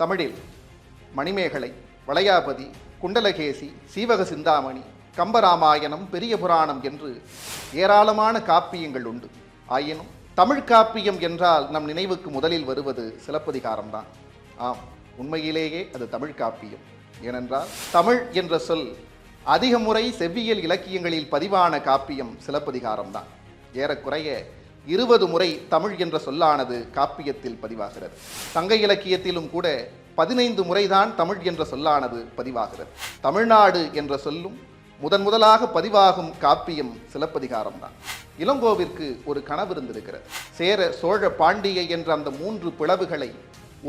தமிழில் மணிமேகலை வளையாபதி குண்டலகேசி சீவக சிந்தாமணி கம்பராமாயணம் பெரிய புராணம் என்று ஏராளமான காப்பியங்கள் உண்டு. ஆயினும் தமிழ் காப்பியம் என்றால் நம் நினைவுக்கு முதலில் வருவது சிலப்பதிகாரம்தான். ஆம் உண்மையிலேயே அது தமிழ் காப்பியம். ஏனென்றால் தமிழ் என்ற சொல் அதிக முறை செவ்வியல் இலக்கியங்களில் பதிவான காப்பியம் சிலப்பதிகாரம்தான். ஏறக்குறைய இருபது முறை தமிழ் என்ற சொல்லானது காப்பியத்தில் பதிவாகிறது. சங்க இலக்கியத்திலும் கூட பதினைந்து முறைதான் தமிழ் என்ற சொல்லானது பதிவாகிறது. தமிழ்நாடு என்ற சொல்லும் முதன் முதலாக பதிவாகும் காப்பியம் சிலப்பதிகாரம்தான். இளங்கோவிற்கு ஒரு கனவு இருந்திருக்கிறது. சேர சோழ பாண்டிய என்ற அந்த மூன்று பிளவுகளை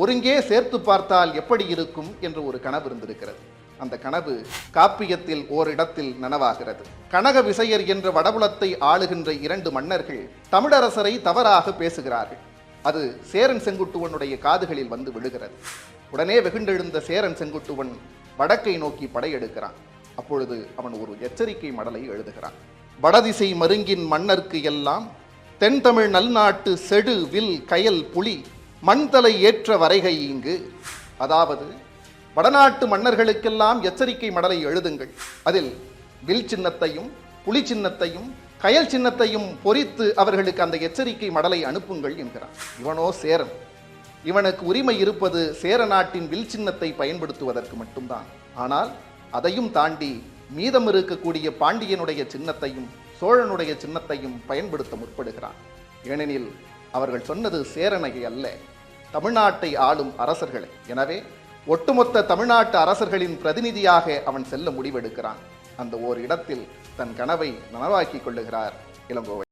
ஒருங்கே சேர்த்து பார்த்தால் எப்படி இருக்கும் என்ற ஒரு கனவு இருந்திருக்கிறது. அந்த கனவு காப்பியத்தில் ஓரிடத்தில் நனவாகிறது. கனக விசையர் என்ற வடபுலத்தை ஆளுகின்ற இரண்டு மன்னர்கள் தமிழரசரை தவறாக பேசுகிறார்கள். அது சேரன் செங்குட்டுவனுடைய காதுகளில் வந்து விழுகிறது. உடனே வெகுண்டெழுந்த சேரன் செங்குட்டுவன் வடக்கை நோக்கி படையெடுக்கிறான். அப்பொழுது அவன் ஒரு எச்சரிக்கை மடலை எழுதுகிறான். வடதிசை மருங்கின் மன்னர்க்கு எல்லாம் தென்தமிழ் நல்நாட்டு செடு வில் கயல் புலி மண்தலை ஏற்ற வரைகை இங்கு. அதாவது வடநாட்டு மன்னர்களுக்கெல்லாம் எச்சரிக்கை மடலை எழுதுங்கள். அதில் வில் சின்னத்தையும் புலி சின்னத்தையும் கயல் சின்னத்தையும் பொறித்து அவர்களுக்கு அந்த எச்சரிக்கை மடலை அனுப்புங்கள் என்கிறான் இவனோ சேரன். இவனுக்கு உரிமை இருப்பது சேர நாட்டின் வில் சின்னத்தை பயன்படுத்துவதற்கு மட்டும்தான். ஆனால் அதையும் தாண்டி மீதம் இருக்கக்கூடிய பாண்டியனுடைய சின்னத்தையும் சோழனுடைய சின்னத்தையும் பயன்படுத்த முற்படுகிறான். ஏனெனில் அவர்கள் சொன்னது சேரனை அல்ல தமிழ்நாட்டை ஆளும் அரசர்களை. எனவே ஒட்டுமொத்த தமிழ்நாட்டு அரசர்களின் பிரதிநிதியாக அவன் செல்ல முடிவெடுக்கிறான். அந்த ஓர் இடத்தில் தன் கனவை நனவாக்கிக் கொள்ளுகிறார் இளங்கோவை.